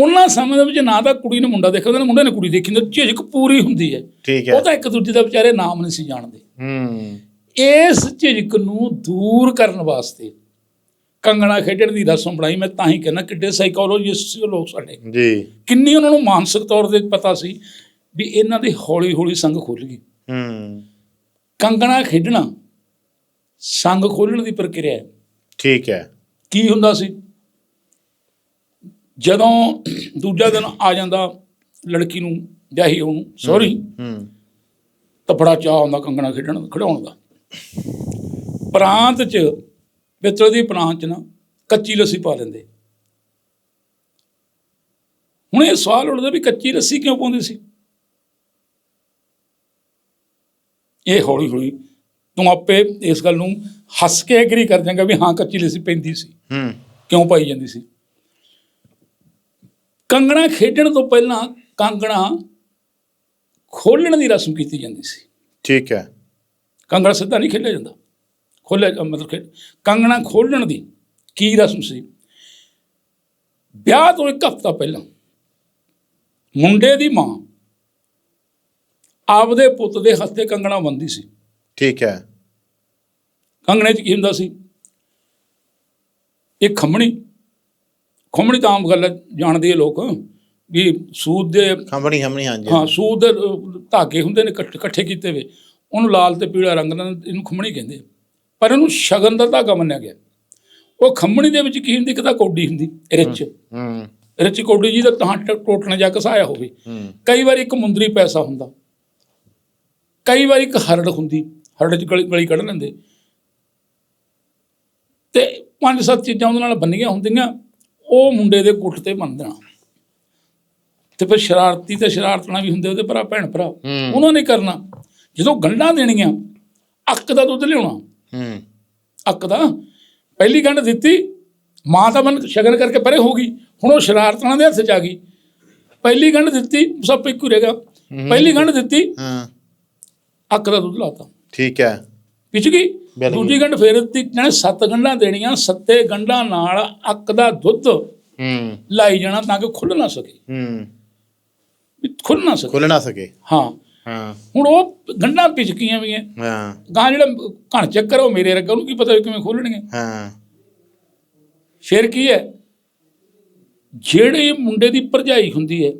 ਉਹਨਾਂ ਸਮੇਂ ਦੇ ਵਿੱਚ ਨਾ ਤਾਂ ਕੁੜੀ ਨੇ ਮੁੰਡਾ ਦੇਖਿਆ ਨਾ ਮੁੰਡੇ ਨੇ ਕੁੜੀ ਦੇਖੀ ਹੁੰਦੀ ਝਿਜਕ ਪੂਰੀ ਹੁੰਦੀ ਹੈ। ਠੀਕ ਉਹ ਹੈ ਤਾਂ ਇੱਕ ਦੂਜੇ ਦਾ ਵਿਚਾਰੇ ਨਾਮ ਨਹੀਂ ਸੀ ਜਾਣਦੇ। ਹੂੰ। ਇਸ ਝਿਜਕ ਨੂੰ ਦੂਰ ਕਰਨ ਵਾਸਤੇ ਕੰਗਣਾ ਖੇਡਣ ਦੀ ਰਸਮ ਬਣਾਈ ਮੈਂ ਤਾਂ ਹੀ ਕਹਿੰਦਾ ਕਿੱਡੇ ਸਾਈਕੋਲੋਜਿਸਟ ਸੀ ਉਹ ਲੋਕ ਸਾਡੇ। ਜੀ। ਕਿੰਨੀ ਉਹਨਾਂ ਨੂੰ ਮਾਨਸਿਕ ਤੌਰ ਤੇ ਪਤਾ ਸੀ ਵੀ ਇਹਨਾਂ ਦੀ ਹੌਲੀ ਹੌਲੀ ਸੰਗ ਖੁੱਲ ਗਈ। ਹੂੰ। ਕੰਗਣਾ ਖੇਡਣਾ ਸੰਗ ਖੋਲਣ ਦੀ ਪ੍ਰਕਿਰਿਆ ਹੈ। ਠੀਕ ਹੈ। ਕੀ ਹੁੰਦਾ ਸੀ? ਜਦੋਂ ਦੂਜਾ ਦਿਨ ਆ ਜਾਂਦਾ ਲੜਕੀ ਨੂੰ ਵਿਆਹੀ ਉਹਨੂੰ ਸੌਰੀ ਹੂੰ ਤਾਂ ਬੜਾ ਚਾਹ ਹੁੰਦਾ ਕੰਗਣਾ ਖੇਡਣ ਖਿਡਾਉਣ ਦਾ। ਪ੍ਰਾਂਤ ਚ ਪਿੱਤਲ ਦੀ ਪ੍ਰਾਂਤ ਚ ਨਾ ਕੱਚੀ ਲੱਸੀ ਪਾ ਲੈਂਦੇ। ਹੁਣ ਇਹ ਸਵਾਲ ਉੱਠਦਾ ਵੀ ਕੱਚੀ ਲੱਸੀ ਕਿਉਂ ਪਾਉਂਦੇ ਸੀ? ਇਹ ਹੌਲੀ ਹੌਲੀ ਤੂੰ ਆਪੇ ਇਸ ਗੱਲ ਨੂੰ ਹੱਸ ਕੇ ਐਗਰੀ ਕਰ ਜਾਏਗਾ ਵੀ ਹਾਂ ਕੱਚੀ ਲੱਸੀ ਪੈਂਦੀ ਸੀ। ਹੂੰ। ਕਿਉਂ ਪਾਈ ਜਾਂਦੀ ਸੀ? ਕੰਗਣਾ ਖੇਡਣ ਤੋਂ ਪਹਿਲਾਂ ਕੰਗਣਾ ਖੋਲਣ ਦੀ ਰਸਮ ਕੀਤੀ ਜਾਂਦੀ ਸੀ। ਠੀਕ ਹੈ। ਕੰਗਣਾ ਸਿੱਧਾ ਨਹੀਂ ਖੇਡਿਆ ਜਾਂਦਾ। ਖੋਲਿਆ ਮਤਲਬ ਕਿ ਕੰਗਣਾ ਖੋਲਣ ਦੀ ਕੀ ਰਸਮ ਸੀ? ਵਿਆਹ ਤੋਂ ਇੱਕ ਹਫ਼ਤਾ ਪਹਿਲਾਂ ਮੁੰਡੇ ਦੀ ਮਾਂ ਆਪਦੇ ਪੁੱਤ ਦੇ ਹੱਥੇ ਕੰਗਣਾ ਬੰਨਦੀ ਸੀ। ਠੀਕ ਹੈ। ਕੰਗਣੇ 'ਚ ਕੀ ਹੁੰਦਾ ਸੀ? ਇੱਕ ਖੰਮਣੀ ਖੰਮਣੀ ਤਾਂ ਆਮ ਗੱਲ ਜਾਣਦੇ ਲੋਕ ਵੀ ਸੂਦ ਦੇ ਖੰਬਣੀ ਹਮਣੀ ਹਾਂਜੀ ਹਾਂ ਸੂਦ ਦੇ ਧਾਗੇ ਹੁੰਦੇ ਨੇ ਇਕੱਠ- ਕੀਤੇ ਹੋਏ। ਉਹਨੂੰ ਲਾਲ ਤੇ ਪੀਲਾ ਰੰਗ ਨਾਲ ਇਹਨੂੰ ਖੰਮਣੀ ਕਹਿੰਦੇ। ਪਰ ਇਹਨੂੰ ਸ਼ਗਨ ਦਾ ਧਾਗਾ ਮੰਨਿਆ ਗਿਆ। ਉਹ ਖੰਮਣੀ ਦੇ ਵਿੱਚ ਕੀ ਹੁੰਦੀ? ਇੱਕ ਤਾਂ ਕੌਡੀ ਹੁੰਦੀ ਰਿਚ ਹੂੰ ਰਿਚ ਕੌਡੀ ਜੀ ਦਾ ਤਾਂ ਟੋਟਣਾ ਜਾਂ ਘਸਾਇਆ ਹੋਵੇ। ਕਈ ਵਾਰ ਇੱਕ ਮੁੰਦਰੀ ਪੈਸਾ ਹੁੰਦਾ। ਕਈ ਵਾਰ ਇੱਕ ਹਰੜ ਹੁੰਦੀ ਹਰੜ ਚ ਗਲੀ ਗਲੀ ਕੱਢ ਲੈਂਦੇ। ਤੇ ਪੰਜ ਸੱਤ ਚੀਜ਼ਾਂ ਉਹਦੇ ਨਾਲ ਬੰਨੀਆਂ ਹੁੰਦੀਆਂ। ਉਹ ਮੁੰਡੇ ਦੇ ਗੁੱਟ ਤੇ ਬੰਨ ਦੇਣਾ ਤੇ ਫਿਰ ਸ਼ਰਾਰਤੀ ਤੇ ਸ਼ਰਾਰਤਣਾ ਵੀ ਹੁੰਦੇ ਉਹਦੇ ਭਰਾ ਭੈਣ ਭਰਾ। ਉਹਨਾਂ ਨੇ ਕਰਨਾ। ਜਦੋਂ ਗੰਢਾਂ ਦੇਣੀਆਂ ਅੱਕ ਦਾ ਦੁੱਧ ਲਿਆਉਣਾ। ਹੂੰ। ਅੱਕ ਦਾ। ਪਹਿਲੀ ਗੰਢ ਦਿੱਤੀ ਮਾਂ ਤਾਂ ਮਨ ਸ਼ਗਨ ਕਰਕੇ ਪਰੇ ਹੋ ਗਈ। ਹੁਣ ਉਹ ਸ਼ਰਾਰਤਣਾ ਦੇ ਹੱਥ ਚ ਆ ਗਈ। ਪਹਿਲੀ ਗੰਢ ਦਿੱਤੀ ਸਭ ਇੱਕੋ ਹੀ ਰਹੇਗਾ ਪਹਿਲੀ ਗੰਢ ਦਿੱਤੀ ਹਾਂ। ਅੱਕ ਦਾ ਦੁੱਧ ਲਾਤਾ। ਠੀਕ ਹੈ। ਪਿਛ ਗਈ। ਦੂਜੀ ਗੰਢ ਫੇਰ ਦਿੱਤੀ। ਜਿਹਨੇ ਸੱਤ ਗੰਢਾਂ ਦੇਣੀਆਂ ਸੱਤੇ ਗੰਢਾਂ ਨਾਲ ਅੱਕ ਦਾ ਦੁੱਧ ਹੂੰ। ਲਾਈ ਜਾਣਾ ਤਾਂ ਕਿ ਖੁੱਲ ਨਾ ਸਕੇ। ਹੂੰ। ਵੀ ਖੁੱਲ ਨਾ ਸਕੇ। ਖੁੱਲ ਨਾ ਸਕੇ। ਹਾਂ। ਹਾਂ। ਹੁਣ ਉਹ ਗੰਢਾਂ ਪਿਚਕੀਆਂ ਵੀਆਂ ਹਾਂ। ਗਾਂ ਜਿਹੜਾ ਘਣ ਚੱਕਰ ਉਹ ਮੇਰੇ ਵਰਗਾ ਉਹਨੂੰ ਕੀ ਪਤਾ ਵੀ ਕਿਵੇਂ ਖੋਲਣਗੇ ਹਾਂ। ਫਿਰ ਕੀ ਹੈ ਜਿਹੜੇ ਮੁੰਡੇ ਦੀ ਭਰਜਾਈ ਹੁੰਦੀ ਹੈ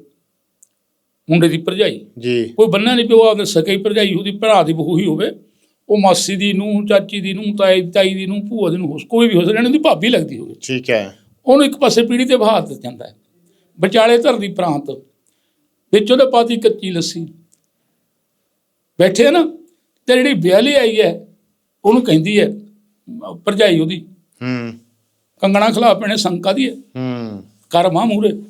ਮੁੰਡੇ ਦੀ ਭਰਜਾਈ। ਜੀ। ਕੋਈ ਬੰਨਾ ਨਹੀਂ ਪਿਓ ਆਪਦੇ ਸਕੇ ਹੀ ਭਰਜਾਈ ਉਹਦੀ ਭਰਾ ਦੀ ਬਹੂ ਹੀ ਹੋਵੇ। ਉਹ ਮਾਸੀ ਦੀ ਨੂੰ ਚਾਚੀ ਦੀ ਨੂੰ ਤਾਈ ਤਾਈ ਦੀ ਨੂੰ ਭੂਆ ਦੀ ਨੂੰ ਕੋਈ ਵੀ ਹੋ ਸਕਦਾ ਉਹਦੀ ਭਾਬੀ ਲੱਗਦੀ ਹੋਵੇ। ਠੀਕ ਹੈ। ਉਹਨੂੰ ਇੱਕ ਪਾਸੇ ਪੀੜੀ ਤੇ ਬਹਾ ਦਿੱਤਾ ਜਾਂਦਾ ਹੈ। ਵਿਚਾਲੇ ਧਰਦੀ ਪ੍ਰਾਂਤ। ਵਿੱਚ ਉਹਦੇ ਪਾਤੀ ਕੱਚੀ ਲੱਸੀ। ਬੈਠੇ ਆ ਨਾ ਤੇ ਜਿਹੜੀ ਵਿਆਹਲੀ ਆਈ ਹੈ ਉਹਨੂੰ ਕਹਿੰਦੀ ਹੈ ਭਰਜਾਈ ਉਹਦੀ ਹੂੰ। ਕੰਗਣਾ ਖਿਲਾ ਪੈਣੇ ਸੰਕਾ ਦੀ ਹੈ। ਹੂੰ। ਕਰ ਮਾਂ ਮੂਰੇ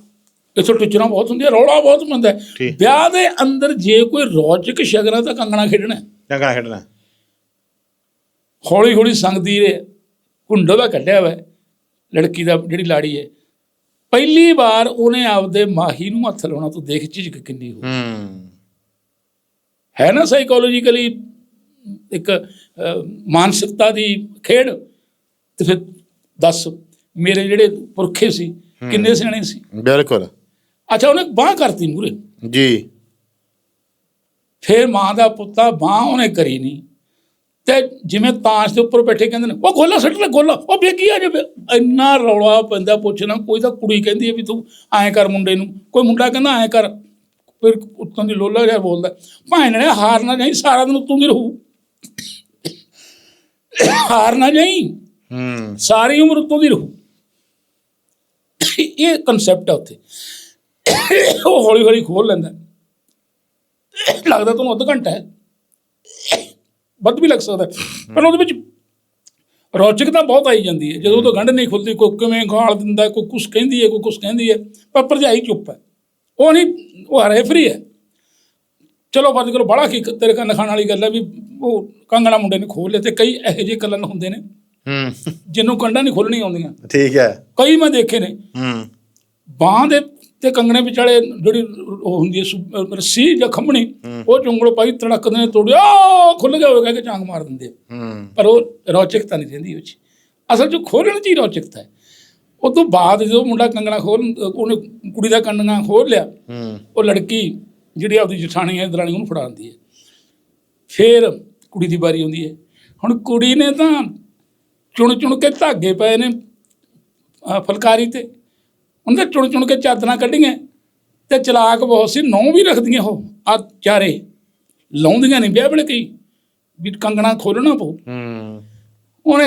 ਇਥੋਂ ਟਿਚਰਾਂ ਬਹੁਤ ਹੁੰਦੀਆਂ ਰੌਲਾ ਬਹੁਤ ਪੈਂਦਾ ਹੈ। ਠੀਕ। ਵਿਆਹ ਦੇ ਅੰਦਰ ਜੇ ਕੋਈ ਰੌਚਕ ਸ਼ਗਨਾ ਤਾਂ ਕੰਗਣਾ ਖੇਡਣਾ ਹੈ। ਚੰਗਾ ਖੇਡਣਾ ਹੌਲੀ ਹੌਲੀ ਸੰਗਦੀ ਰੇ ਕੁੰਡੋ ਦਾ ਕੱਢਿਆ ਵਾ ਲੜਕੀ ਦਾ ਜਿਹੜੀ ਲਾੜੀ ਹੈ। ਪਹਿਲੀ ਵਾਰ ਉਹਨੇ ਆਪਦੇ ਮਾਹੀ ਨੂੰ ਹੱਥ ਲਾਉਣਾ ਤੂੰ ਦੇਖ ਝਿਜਕ ਕਿੰਨੀ ਹੋ ਹੂੰ। ਨਾ ਸਾਈਕੋਲੋਜੀਕਲੀ ਇੱਕ ਮਾਨਸਿਕਤਾ ਦੀ ਖੇਡ? ਤੇ ਫਿਰ ਦੱਸ ਮੇਰੇ ਜਿਹੜੇ ਪੁਰਖੇ ਸੀ ਕਿੰਨੇ ਸਿਆਣੇ ਸੀ? ਬਿਲਕੁਲ। ਅੱਛਾ ਉਹਨੇ ਬਾਹ ਕਰਤੀ ਮੂਰੇ ਜੀ। ਫਿਰ ਮਾਂ ਦਾ ਪੁੱਤਾ ਬਾਹ ਉਹਨੇ ਕਰੀ ਨਹੀਂ ਤੇ ਜਿਵੇਂ ਤਾਸ਼ ਦੇ ਉੱਪਰ ਬੈਠੇ ਕਹਿੰਦੇ ਨੇ ਉਹ ਗੋਲਾ ਸੱਟ ਲੈ ਗੋਲਾ ਉਹ ਬੇਗੀ ਆ ਜਾਵੇ? ਇੰਨਾ ਰੌਲਾ ਪੈਂਦਾ ਪੁੱਛਣਾ ਕੋਈ ਤਾਂ ਕੁੜੀ ਕਹਿੰਦੀ ਹੈ ਵੀ ਤੂੰ ਐਂ ਕਰ ਮੁੰਡੇ ਨੂੰ। ਕੋਈ ਮੁੰਡਾ ਕਹਿੰਦਾ ਐਂ ਕਰ ਫਿਰ ਉੱਤੋਂ ਦੀ ਲੋਲਾ ਜਿਹਾ ਬੋਲਦਾ ਭਾਵੇਂ ਨੇ ਹਾਰਨਾ ਨਹੀਂ ਸਾਰਾ ਦਿਨ ਉੱਤੋਂ ਦੀ ਰਹੂ। ਹਾਰਨਾ ਨਹੀਂ ਹੂੰ। ਸਾਰੀ ਉਮਰ ਉੱਤੋਂ ਦੀ ਰਹੂ। ਇਹ ਕਨਸੈਪਟ ਹੈ ਉੱਥੇ। ਉਹ ਹੌਲੀ ਹੌਲੀ ਖੋਲ ਲੈਂਦਾ। ਲੱਗਦਾ ਤੁਹਾਨੂੰ ਅੱਧਾ ਘੰਟਾ ਹੈ। ਵੱਧ ਵੀ ਲੱਗ ਸਕਦਾ। ਪਰ ਉਹਦੇ ਵਿੱਚ ਰੌਚਕਤਾ ਬਹੁਤ ਆਈ ਜਾਂਦੀ ਹੈ। ਜਦੋਂ ਉਹ ਗੰਢ ਨਹੀਂ ਖੁੱਲਦੀ ਕੋਈ ਕਿਵੇਂ ਗਾਲ ਦਿੰਦਾ ਕੋਈ ਕੁਛ ਕਹਿੰਦੀ ਹੈ ਕੋਈ ਕੁਛ ਕਹਿੰਦੀ ਹੈ ਪਰ ਭਰਜਾਈ ਚੁੱਪ ਹੈ। ਉਹ ਨਹੀਂ ਉਹ ਰੈਫਰੀ ਹੈ। ਚਲੋ ਫਰਜ਼ ਕਰੋ ਬੜਾ ਕੀ ਤੇਰੇ ਕੰਨ ਖਾਣ ਵਾਲੀ ਗੱਲ ਹੈ ਵੀ ਉਹ ਕੰਗਣਾ ਮੁੰਡੇ ਨੇ ਖੋਲ ਲਿਆ ਤੇ ਕਈ ਇਹੋ ਜਿਹੇ ਕਲਨ ਹੁੰਦੇ ਨੇ ਹੂੰ। ਜਿਹਨੂੰ ਕੰਡਾਂ ਨਹੀਂ ਖੋਲਣੀ ਆਉਂਦੀਆਂ। ਠੀਕ ਹੈ। ਕਈ ਮੈਂ ਦੇਖੇ ਨੇ। ਹੂੰ। ਬਾਂਹ ਦੇ ਤੇ ਕੰਗਣੇ ਵਿਚਾਲੇ ਜਿਹੜੀ ਉਹ ਹੁੰਦੀ ਹੈ ਰੱਸੀ ਜਾਂ ਖੰਮਣੀ ਉਹ ਚੁੰਗਲ ਪਾਈ ਤੜਕਦੇ ਨੇ ਤੋੜਿਆ ਖੁੱਲ ਗਿਆ ਹੋਵੇਗਾ ਕਿ ਚਾਂਗ ਮਾਰ ਦਿੰਦੇ ਪਰ ਉਹ ਰੌਚਕਤਾ ਨਹੀਂ ਰਹਿੰਦੀ ਉਹ 'ਚ। ਅਸਲ 'ਚ ਖੋਲਣ 'ਚ ਹੀ ਰੌਚਕਤਾ ਹੈ। ਉਹ ਤੋਂ ਬਾਅਦ ਜਦੋਂ ਮੁੰਡਾ ਕੰਗਣਾ ਖੋਲ ਉਹਨੇ ਕੁੜੀ ਦਾ ਕੰਗਣਾ ਖੋਲ ਲਿਆ ਉਹ ਲੜਕੀ ਜਿਹੜੀ ਆਪਦੀ ਜਠਾਣੀ ਹੈ ਦਰਾਣੀ ਉਹਨੂੰ ਫੜਾਉਂਦੀ ਹੈ। ਫਿਰ ਕੁੜੀ ਦੀ ਵਾਰੀ ਆਉਂਦੀ ਹੈ। ਹੁਣ ਕੁੜੀ ਨੇ ਤਾਂ ਚੁਣ ਚੁਣ ਕੇ ਧਾਗੇ ਪਏ ਨੇ ਫੁਲਕਾਰੀ ਤੇ। ਉਹਨੇ ਚੁਣ ਚੁਣ ਕੇ ਚਾਦਰਾਂ ਕੱਢੀਆਂ ਤੇ ਚਲਾਕ ਬਹੁਤ ਸੀ ਨੌ ਵੀ ਰੱਖਦੀਆਂ ਉਹ ਆ ਚਾਰੇ। ਲਾਉਂਦੀਆਂ ਨਹੀਂ ਵਿਆਹ ਵੇਲੇ ਕਈ ਵੀ ਕੰਗਣਾ ਖੋਲਣਾ ਪਊ। ਹੂੰ। ਉਹਨੇ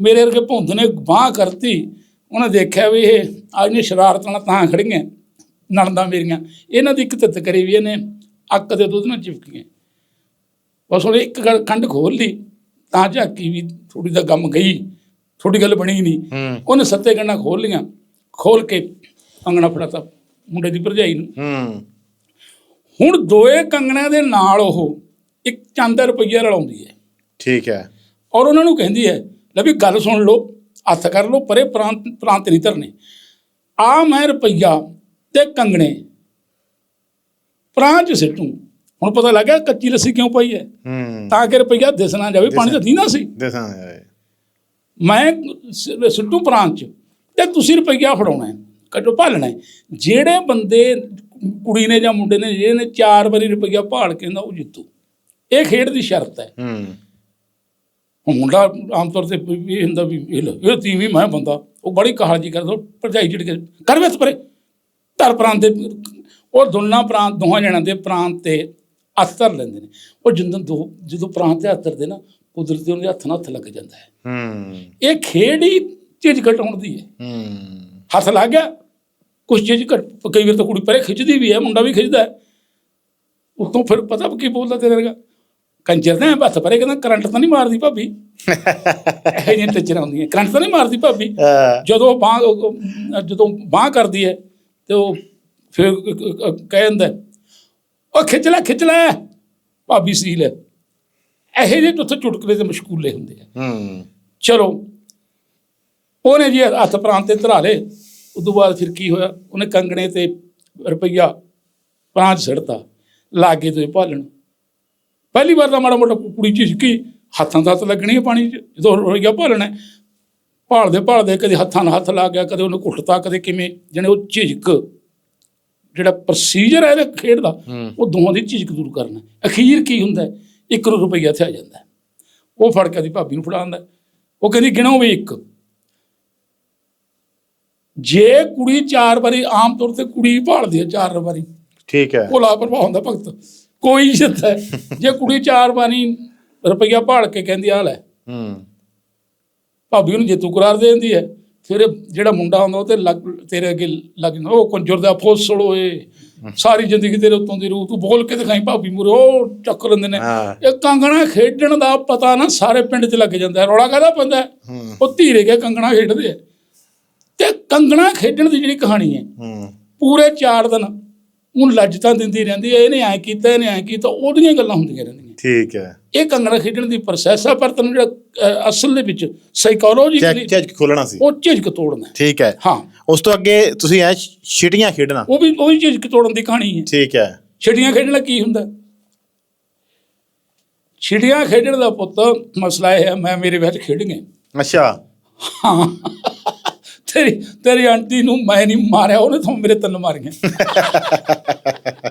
ਮੇਰੇ ਵਰਗੇ ਭੁੰਦ ਨੇ ਬਾਹ ਕਰਤੀ ਉਹਨੇ ਦੇਖਿਆ ਵੀ ਇਹ ਅੱਜ ਨੇ ਸ਼ਰਾਰਤ ਨਾਲ ਤਾਂ ਖੜੀਆਂ ਨਣਦਾਂ ਮੇਰੀਆਂ। ਇਹਨਾਂ ਦੀ ਇੱਕ ਤਿੱਤ ਕਰੀ ਵੀ ਇਹਨੇ ਅੱਕ ਦੇ ਦੁੱਧ ਨਾਲ ਚਿਪਕੀਆਂ। ਬਸ ਉਹਨੇ ਇੱਕ ਗੱਲ- ਕੰਡ ਖੋਲ ਲਈ ਤਾਂ ਝਾਕੀ ਵੀ ਥੋੜੀ ਦਾ ਕੰਮ ਗਈ ਥੋੜੀ ਗੱਲ ਬਣੀ ਨਹੀਂ ਉਹਨੇ ਸੱਤੇ ਗੰਢਾਂ ਖੋਲ ਲੀਆਂ ਖੋਲ ਕੇ ਅੰਗਣਾ ਫੜਾਤਾ ਮੁੰਡੇ ਦੀ ਭਰਜਾਈ ਨੂੰ। ਹੂੰ। ਹੁਣ ਦੋਏ ਕੰਗਣਿਆਂ ਦੇ ਨਾਲ ਉਹ ਇੱਕ ਚੰਦ ਰੁਪਈਆ ਰਲਾਉਂਦੀ ਹੈ। ਠੀਕ ਹੈ। ਔਰ ਉਹਨਾਂ ਨੂੰ ਕਹਿੰਦੀ ਹੈ ਲੈ ਵੀ ਗੱਲ ਸੁਣ ਲਓ ਹੱਥ ਕਰ ਲਓ ਪਰੇ ਪ੍ਰਾਂਤ ਪ੍ਰਾਂਤ ਨਹੀਂ ਧਰਨੇ। ਆ ਮੈਂ ਰੁਪਈਆ ਤੇ ਕੰਗਣੇ ਪ੍ਰਾਂਤ ਸਿੱਟੂ। ਹੁਣ ਪਤਾ ਲੱਗਾ ਕੱਚੀ ਲੱਸੀ ਕਿਉਂ ਪਈ ਹੈ? ਹੂੰ। ਤਾਂ ਕਿ ਰੁਪਈਆ ਦਿਸਣਾ ਜਾਵੇ ਪਾਣੀ ਤਾਂ ਦੀਨਾ ਸੀ। ਦਸਾਂ ਮੈਂ ਸਿੱਟੂ ਪ੍ਰਾਂਤ ਚ। ਤੇ ਤੁਸੀਂ ਰੁਪਈਆ ਫੜਾਉਣਾ ਹੈ ਕੱਟੋ ਭਾਲਣਾ ਹੈ। ਜਿਹੜੇ ਬੰਦੇ ਕੁੜੀ ਨੇ ਜਾਂ ਮੁੰਡੇ ਨੇ ਜਿਹੜੇ ਨੇ ਚਾਰ ਵਾਰੀ ਰੁਪਈਆ ਭਾਲ ਕੇ ਨਾ ਉਹ ਜਿੱਤੂ। ਇਹ ਖੇਡ ਦੀ ਸ਼ਰਤ ਹੈ। ਹੂੰ। ਮੁੰਡਾ ਆਮ ਤੌਰ ਤੇ ਇਹ ਹੁੰਦਾ ਵੀ ਇਹ ਲਓ, ਇਹ ਤੀਵੀਂ ਮੈਂ ਬੰਦਾ ਉਹ ਬੜੀ ਕਾਹਲੀ ਕਰਦਾ ਭਰਜਾਈ ਕੇ ਕਰ ਵਿੱਚ ਪਰੇ ਧਰ ਪ੍ਰਾਂਤ ਦੇ ਉਹ ਦੋਨਾਂ ਪ੍ਰਾਂਤ ਦੋਹਾਂ ਜਣਾਂ ਦੇ ਪ੍ਰਾਂਤ ਤੇ ਧਰ ਲੈਂਦੇ ਨੇ। ਉਹ ਜਿੰਦੋਂ ਦੋ ਜਦੋਂ ਪ੍ਰਾਂਤ ਤੇ ਹੱਥ ਧਰਦੇ ਨਾ ਕੁਦਰਤੀ ਉਹਦੇ ਹੱਥ ਨਾਲ ਹੱਥ ਲੱਗ ਜਾਂਦਾ ਹੈ। ਹੂੰ। ਇਹ ਖੇਡ ਹੀ ਝਿਝ ਘਟਾਉਣ ਦੀ ਹੈ। ਹੂੰ ਹੱਥ ਲੱਗ ਗਿਆ। ਕੁਛ ਚੀਜ਼ ਘਟ ਕਈ ਵਾਰ ਤਾਂ ਕੁੜੀ ਪਰੇ ਖਿੱਚਦੀ ਵੀ ਹੈ ਮੁੰਡਾ ਵੀ ਖਿੱਚਦਾ ਹੈ। ਉਤੋਂ ਫਿਰ ਪਤਾ ਕੀ ਬੋਲਦਾ ਤੇਰੇ ਵਰਗਾ। ਕੰਜਰ ਨੇ ਹੱਥ ਪਰੇ ਕਹਿੰਦਾ ਕਰੰਟ ਤਾਂ ਨਹੀਂ ਮਾਰਦੀ ਭਾਬੀ। ਇਹ ਜਿਹੀਆਂ ਟੱਚਰਾਂ ਹੁੰਦੀਆਂ। ਕਰੰਟ ਤਾਂ ਨਹੀਂ ਮਾਰਦੀ ਭਾਬੀ। ਜਦੋਂ ਬਾਹ ਜਦੋਂ ਬਾਹ ਕਰਦੀ ਹੈ ਤੇ ਉਹ ਫਿਰ ਕਹਿ ਜਾਂਦਾ ਉਹ ਖਿੱਚ ਲੈ ਖਿੱਚ ਲੈ। ਭਾਬੀ ਸੀਲ ਹੈ। ਇਹੋ ਜਿਹੇ ਉੱਥੇ ਚੁਟਕਲੇ ਤੇ ਮਸ਼ਕੂਲੇ ਹੁੰਦੇ ਆ। ਹੂੰ। ਚਲੋ ਉਹਨੇ ਜੀ ਹੱਥ ਪ੍ਰਾਂਤ ਤੇ ਧਰਾ ਲਏ ਉਦੋਂ ਬਾਅਦ ਫਿਰ ਕੀ ਹੋਇਆ ਉਹਨੇ ਕੰਗਣੇ ਤੇ ਰੁਪਈਆ ਪ੍ਰਾਂਤ ਸਿੜਤਾ ਲਾਗੇ ਤੋਂ ਭਾਲਣ ਪਹਿਲੀ ਵਾਰ ਤਾਂ ਮਾੜਾ ਮੋਟਾ ਕੁੜੀ ਝਿਜਕੀ ਹੱਥਾਂ ਦਾ ਹੱਥ ਲੱਗਣੀ ਹੈ ਪਾਣੀ 'ਚ ਜਦੋਂ ਰੁਪਈਆ ਭਾਲਣਾ। ਭਾਲਦੇ ਭਾਲਦੇ ਕਦੇ ਹੱਥਾਂ ਨਾਲ ਹੱਥ ਲਾ ਗਿਆ ਕਦੇ ਉਹਨੂੰ ਘੁੱਟਤਾ ਕਦੇ ਕਿਵੇਂ ਜਣੇ ਉਹ ਝਿਜਕ ਜਿਹੜਾ ਪ੍ਰੋਸੀਜਰ ਹੈ ਇਹਦਾ ਖੇਡ ਦਾ। ਉਹ ਦੋਵਾਂ ਦੀ ਝਿਜਕ ਦੂਰ ਕਰਨਾ। ਅਖੀਰ ਕੀ ਹੁੰਦਾ? ਇੱਕ ਰੁਪਈਆ ਇੱਥੇ ਆ ਜਾਂਦਾ। ਉਹ ਫੜ ਕੇ ਦੀ ਭਾਬੀ ਨੂੰ ਫੜਾਉਂਦਾ। ਉਹ ਕਹਿੰਦੀ ਗਿਣੋ ਵੀ ਇੱਕ ਜੇ ਕੁੜੀ ਚਾਰ ਵਾਰੀ ਆਮ ਤੌਰ ਤੇ ਕੁੜੀ ਭਾਲਦੀ ਹੈ ਚਾਰ ਵਾਰੀ। ਠੀਕ ਹੈ। ਉਹ ਲਾਪਰਵਾਹ ਹੁੰਦਾ ਭਗਤ। ਕੋਈ ਇੱਜ਼ਤ ਹੈ। ਜੇ ਕੁੜੀ ਚਾਰ ਵਾਰੀ ਰੁਪਈਆ ਭਾਲ ਕੇ ਕਹਿੰਦੀ ਆ ਲੈ। ਹੂੰ। ਭਾਬੀ ਨੂੰ ਜੇਤੂ ਕਰਾਰ ਦੇ ਦਿੰਦੀ ਹੈ। ਫਿਰ ਜਿਹੜਾ ਮੁੰਡਾ ਹੁੰਦਾ ਉਹ ਤੇ ਲੱਗ ਤੇਰੇ ਅੱਗੇ ਲੱਗ ਜਾਂਦਾ। ਉਹ ਕੰਜਰ ਦਾ ਫੋਸਲ ਓਏ ਸਾਰੀ ਜ਼ਿੰਦਗੀ ਤੇਰੇ ਉੱਤੋਂ ਦੀ ਰੂ ਤੂੰ ਬੋਲ ਕੇ ਦਿਖਾਈ ਭਾਬੀ ਮੂਰੇ ਉਹ ਚੱਕ ਲੈਂਦੇ ਨੇ। ਇਹ ਕੰਗਣਾ ਖੇਡਣ ਦਾ ਪਤਾ ਨਾ ਸਾਰੇ ਪਿੰਡ 'ਚ ਲੱਗ ਜਾਂਦਾ। ਰੌਲਾ ਕਾਹਦਾ ਪੈਂਦਾ ਉਹ ਧੀਰੇ ਕੇ ਕੰਗਣਾ ਖੇਡਦੇ ਆ। ਤੇ ਕੰਗਣਾ ਖੇਡਣ ਦੀ ਜਿਹੜੀ ਕਹਾਣੀ ਹੈ ਹੂੰ। ਪੂਰੇ 4 ਦਿਨ ਉਹ ਲੱਜਤਾਂ ਦਿੰਦੀ ਰਹਿੰਦੀ ਹੈ ਇਹਨੇ ਐ ਕੀਤਾ ਇਹਨੇ ਐ ਕੀਤਾ ਉਹਦੀਆਂ ਗੱਲਾਂ ਹੁੰਦੀਆਂ ਰਹਿੰਦੀਆਂ। ਠੀਕ ਹੈ। ਇਹ ਕੰਗਣਾ ਖੇਡਣ ਦੀ ਪ੍ਰੋਸੈਸ ਆ ਪਰ ਤੈਨੂੰ ਜਿਹੜਾ ਅਸਲ ਦੇ ਵਿੱਚ ਸਾਈਕੋਲੋਜੀਕਲੀ ਚੈੱਕ ਖੋਲਣਾ ਸੀ। ਉਹ ਝਿਜਕ ਤੋੜਨਾ। ਠੀਕ ਹੈ। ਹਾਂ। ਉਸ ਤੋਂ ਅੱਗੇ ਤੁਸੀਂ ਐ ਛਿਟੀਆਂ ਖੇਡਣਾ। ਉਹ ਵੀ ਉਹੀ ਝਿਜਕ ਤੋੜਨ ਦੀ ਕਹਾਣੀ ਹੈ। ਠੀਕ ਹੈ। ਛਿੜੀਆਂ ਖੇਡਣਾ ਕੀ ਹੁੰਦਾ? ਛਿੜੀਆਂ ਖੇਡਣ ਦਾ ਪੁੱਤ ਮਸਲਾ ਇਹ ਹੈ ਮੈਂ ਮੇਰੇ ਵਿੱਚ ਖੇਡ ਗਏ ਅੱਛਾ। ਹਾਂ। ਤੇਰੀ ਤੇਰੀ ਆਂਟੀ ਨੂੰ ਮੈਂ ਨਹੀਂ ਮਾਰਿਆ ਉਹਨੇ ਤਾਂ ਮੇਰੇ ਤਿੰਨ ਮਾਰੀਆਂ।